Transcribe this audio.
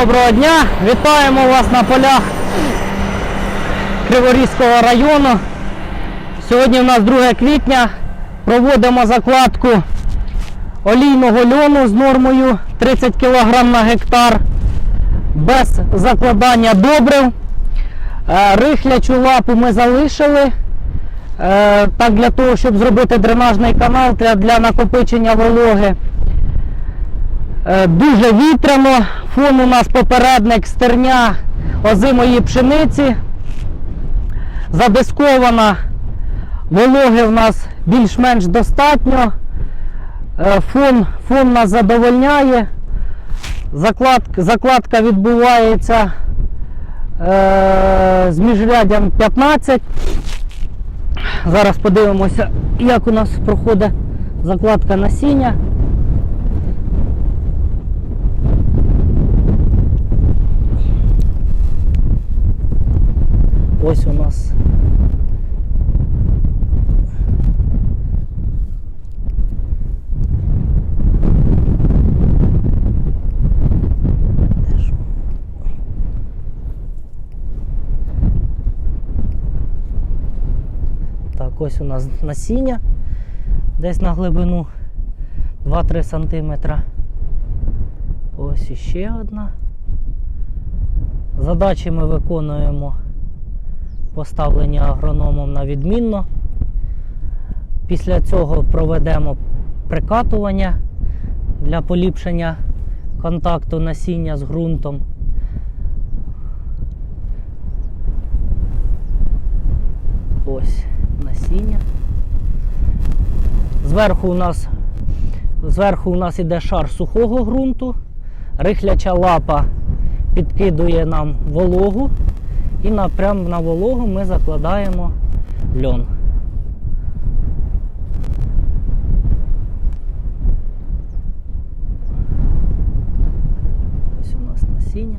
Доброго дня! Вітаємо вас на полях Криворізького району. Сьогодні у нас 2 квітня. Проводимо закладку олійного льону з нормою 30 кг на гектар без закладання добрив. Е, Рихлячу лапу ми залишили. е, Так для того, щоб зробити дренажний канал для, для накопичення вологи. Е, Дуже вітряно. Фон у нас попередник стерня озимої пшениці. Задискована. Вологи в нас більш-менш достатньо. Е, Фон, фон нас задовольняє. Закладка, закладка відбувається е, з міжряддям 15. Зараз подивимося, як у нас проходить закладка насіння. Ось у нас. Так, ось у нас насіння десь на глибину 2-3 см. Ось іще одна. Задачі ми виконуємо поставлені агрономом на відмінно. Після цього проведемо прикатування для поліпшення контакту насіння з ґрунтом. Ось насіння. Зверху у нас зверху у нас іде шар сухого ґрунту, рихляча лапа підкидує нам вологу, і на, прямо на вологу ми закладаємо льон. Ось у нас насіння.